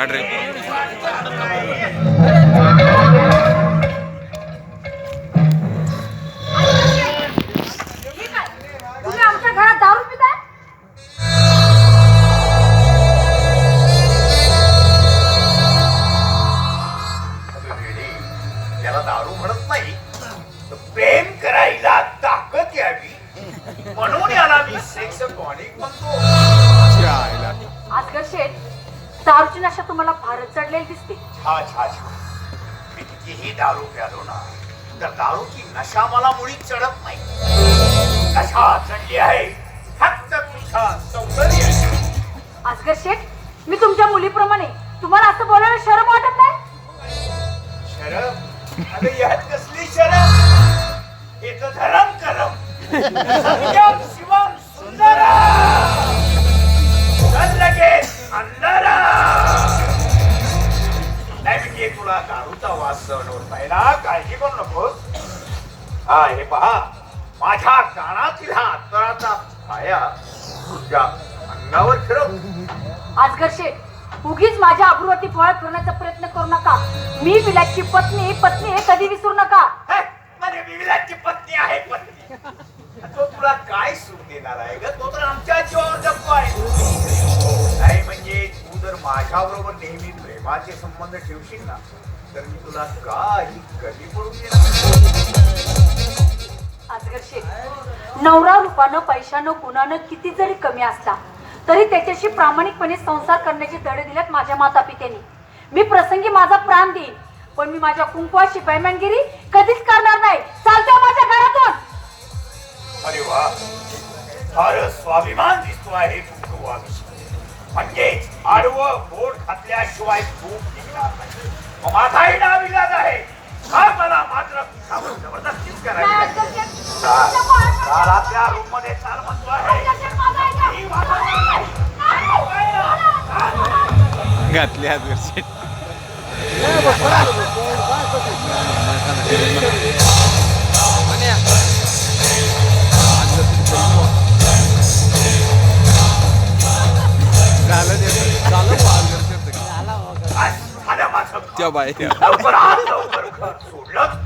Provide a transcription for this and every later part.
काढ रे. ठीक आहे. तुम्ही आमच्या घरात दारू पिताय? त्याला दारू म्हणत नाही तर प्रेम करायला ताकद यावी. म्हणून याला मी सेक्स टॉनिक म्हणतो. दारूची नशा तुम्हाला फारच चढलेली दिसते छा छा छा. मी कितीही दारू प्यालो ना तर दारूची नशा मला मुळीच चढत नाही. नशा चढली आहे. फक्त तुझ्या सौंदर्य. आजगर शेठ मी तुमच्या मुलीप्रमाणे तुम्हाला असं बोलायला शरम वाटत नाही? शरम? अगं यात कसली शरम? हे तर धरम करम तुला दारूचा वास सहन होत नाही ना? काळजी करू नकोस. हा हे पहा. माझ्या कानातील हा अत्तराचा छाया तुझ्या अंगावर फिरव. आजगर शेठ उगीच माझ्या अब्रुवरती फळ फिरण्याचा प्रयत्न करू नका. मी विलासची पत्नी पत्नी हे कधी विसरू नका. माझ्या विविधाची पत्नी आहे पत्नी. तो तुला काय सुख देणार आहे ग? तो तर आमच्या जीवावर जगतो आहे. नाही म्हणजे तू जर माझ्या बरोबर नेहमी प्रेमाचे संबंध ठेवशील ना तर मी तुला काही कधी पडून देणार नवरा रूपानं पैशानं गुणानं किती जरी कमी असला तरी त्याच्याशी प्रामाणिकपणे संसार करण्याचे धडे दिलेत माझ्या माता पित्यांनी मी प्रसंगी माझा प्राण देईन पण मी माझ्या कुंकवाची पैमानगिरी कधीच करणार नाही. चालत्या माझ्या घरातून! अरे वा स्वाभिमान दिसतो आहे घातल्याशिवाय भूक निघणार नाही. माझाही नाव इलाज आहे. हा मला मात्र जबरदस्तीच आपल्या रूममध्ये चाल म्हणतो आहे. आजगर शेठ, माझा ऐका. ही माझा घातली आज घरचे माझं त्या बाय लवकर आण, लवकर कर. सोडलंच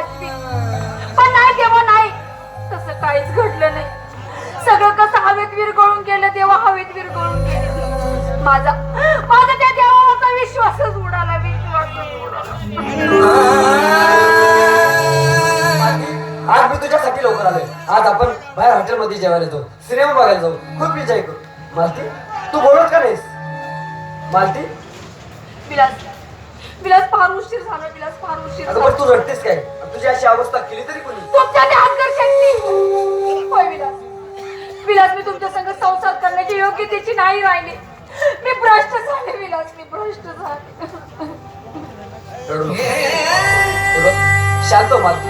वाचवी पण नाही देवा नाही. तसं काहीच घडलं नाही. सगळं कसं हवेत विरघळून गेलं देवा हवेत विरघळून गेलं. माझा माझा त्या देवावरचा विश्वासच उडाला विश्वासच उडाला. आज मी तुझ्यासाठी लवकर आलोय. आज आपण बाहेर हॉटेलमध्ये जेवायला जाऊ सिनेमा बघायला जाऊ. खूप एन्जॉय करू. मालती तू बोलत का नाहीस? मालती? विलास विलास फार उशीर झाला विलास फार उशीर अगं झाला पण तू रडतेस काय? तुझी अशी अवस्था केली तरी कोणी? तुमच्या ध्यानकर शक्ती होय विलास विलास मी तुमच्या संग संसार करण्याची योग्यतेची नाही राहिली. मी भ्रष्ट झाले विलास मी भ्रष्ट झाले. रडू नको. हे बघ, शांत हो मालती.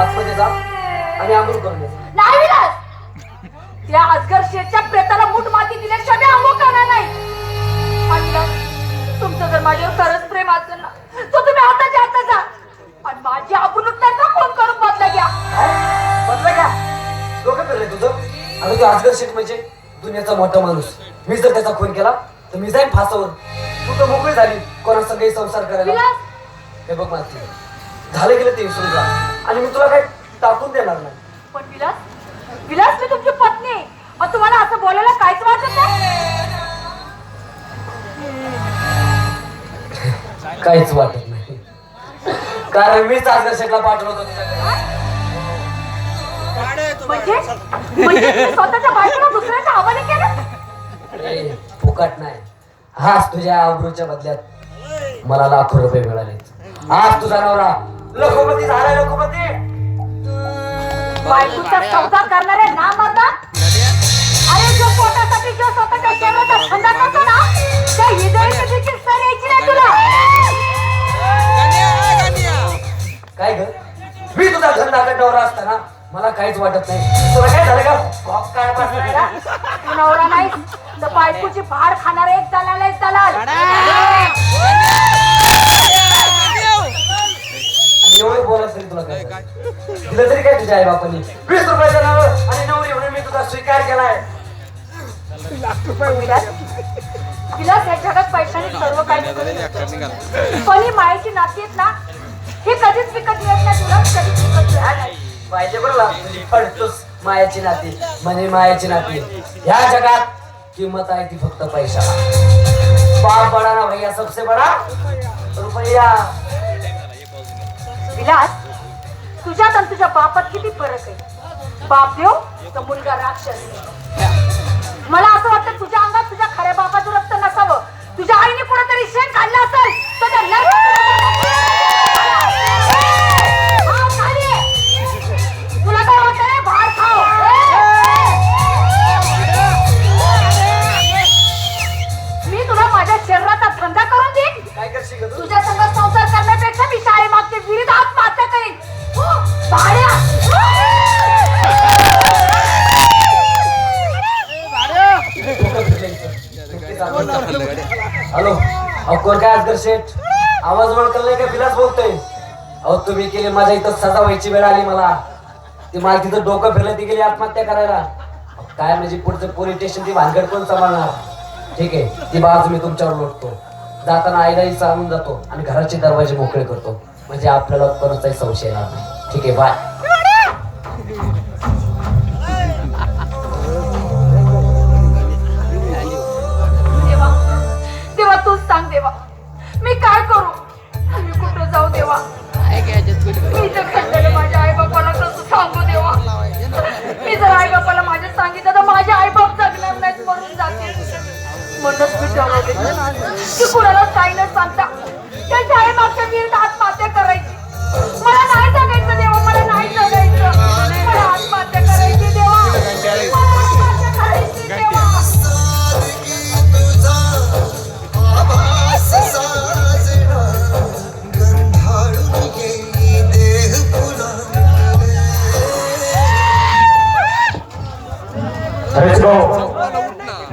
आतमध्ये जा आणि आंघोळ करून ये. नाही विलास त्या अजगर शेठच्या प्रेताला मूठ माती दिल्याशिवाय मी अंघोळ करणार नाही. आणि विलास तुमचं जर माझ्यावर खरंच प्रेम असेल ना तर तुम्ही आताच्या आता जा. आणि माझी आपण त्यांना फोन करून बदला घ्या. बदला का डोकं फिरलंय तुझं. अगं तू आजगर शेठ म्हणजे दुनियाचा मोठा माणूस. मी जर त्याचा खून केला तर मी जाईन फासावर. तू तर मोकळी झाली. कोणा सगळे संसार करायला? हे बघ मालती झालं गेलं ते विसरून जा. आणि मी तुला काही टाकून देणार नाही. पण विलास विलास मी तुमची पत्नी. मग तुम्हाला असं बोलायला काहीच वाटत नाही? काहीच वाटत नाही. कारण मीच आज शेटला पाठवलं होतं म्हणजे? म्हणजे फुकट नाही. हाच तुझ्या आबरूच्या बदल्यात मला लाखो रुपये मिळाले आज तुझा नवरा. लखोपती झालाय लखोपती. बायकोचा सौदा करणारे ना माझा अरे जो पोटासाठी जो स्वतःच्या शरीराचा धंदा करतो ना त्या हिदयेची देखील सर यायची नाही तुला. काय ग? मी तुझा धंदा नवरा असताना मला काहीच वाटत नाही. तुला काय झालं का काय? तू नवरा नाही तर बायकोची भाड खाणार एक दलाल एक दलाल. आणि एवढे बोलत तरी तुला काय दिलं तरी काय तुझ्या आई बापांनी वीस रुपयाचं नाव आणि नवरी म्हणून मी तुझा स्वीकार केलाय. विलास विलास या जगात पैशाने सर्व काही ही मायेची नाती आहेत ना हे कधीच विकत मिळत नाही तुला कधीच विकत मिळत नाही. पाहिजे बरं ला तुझी पडतोस मायाची नाती म्हणे मायाची नाती. ह्या जगात किंमत आहे ती फक्त पैशाला. बाप बडा ना भैया सबसे बडा रुपया. विलास तुझ्यात आणि तुझ्या बापात किती फरक आहे? बाप देव तर मुलगा राक्षस. मला असं वाटतं तुझ्या अंगात तुझ्या खऱ्या बापाचं रक्त नसावं. तुझ्या आईने कुठेतरी शेण काढलं असेल तर हॅलो अहो कोण काय आजगर शेठ आवाज ओळखल नाही का? बिलाच बोलतोय. अहो तुम्ही केले माझ्या इथं सजा व्हायची वेळ आली मला. ती मला तिथं डोकं फिरलं ती गेली आत्महत्या करायला. काय म्हणजे पुढचं पोलीस स्टेशन ती भानगड कोण सांभाळणार? ठीक आहे ती बाजू मी तुमच्यावर लोटतो. जाताना आईलाही सांगून जातो आणि घराचे दरवाजे मोकळे करतो. म्हणजे आपल्याला कोणाचाही संशय येणार नाही. ठीक आहे बाय देवा देवा तूच सांग देवा. मी काय करू? मी कुठं जाऊ देवा? मी जर सध्याला माझ्या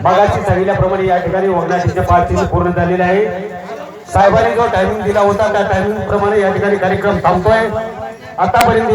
मगाशी सांगितल्याप्रमाणे या ठिकाणी वगनाटीच्या पाच पूर्ण झालेले आहे. साहेबांनी जो टायमिंग दिला होता त्या टायमिंग प्रमाणे या ठिकाणी कार्यक्रम थांबतोय. आतापर्यंत